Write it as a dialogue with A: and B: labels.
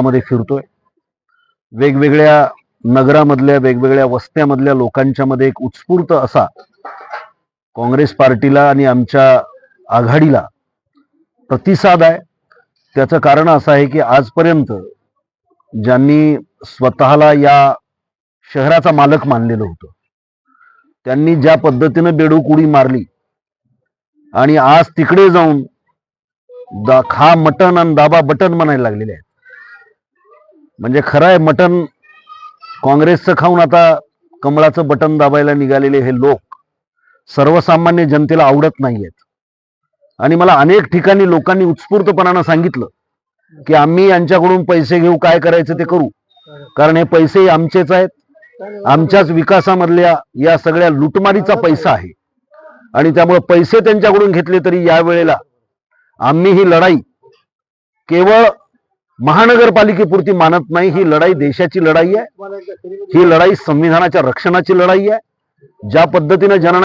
A: मध्ये फिरतोय. वेगवेगळ्या नगरामधल्या वेगवेगळ्या वस्त्यामधल्या लोकांच्या मध्ये एक उत्स्फूर्त असा काँग्रेस पार्टीला आणि आमच्या आघाडीला प्रतिसाद आहे. त्याचं कारण असं आहे की आजपर्यंत ज्यांनी स्वतःला या शहराचा मालक मानलेलं होतं त्यांनी ज्या पद्धतीनं बेडूक उडी मारली आणि आज तिकडे जाऊन दा खा मटन आणि दाबा बटन म्हणायला लागलेले आहेत. म्हणजे खरं आहे मटन काँग्रेसचं खाऊन आता कमळाचं बटन दाबायला निघालेले हे लोक सर्वसामान्य जनतेला आवडत नाहीयेत. आणि मला अनेक ठिकाणी लोकांनी उत्स्फूर्तपणानं सांगितलं की आम्ही यांच्याकडून पैसे घेऊ काय करायचं ते करू. कारण हे पैसे आमचेच आहेत. आमच्याच विकासामधल्या या सगळ्या लुटमारीचा पैसा आहे. आणि त्यामुळे पैसे त्यांच्याकडून घेतले तरी यावेळेला आम्ही ही लढाई केवळ महानगरपालिकेपुरती मानत नाही. ही लढाई देशाची लढाई आहे. ही लढाई संविधानाच्या रक्षणाची लढाई आहे. ज्या पद्धतीनं जन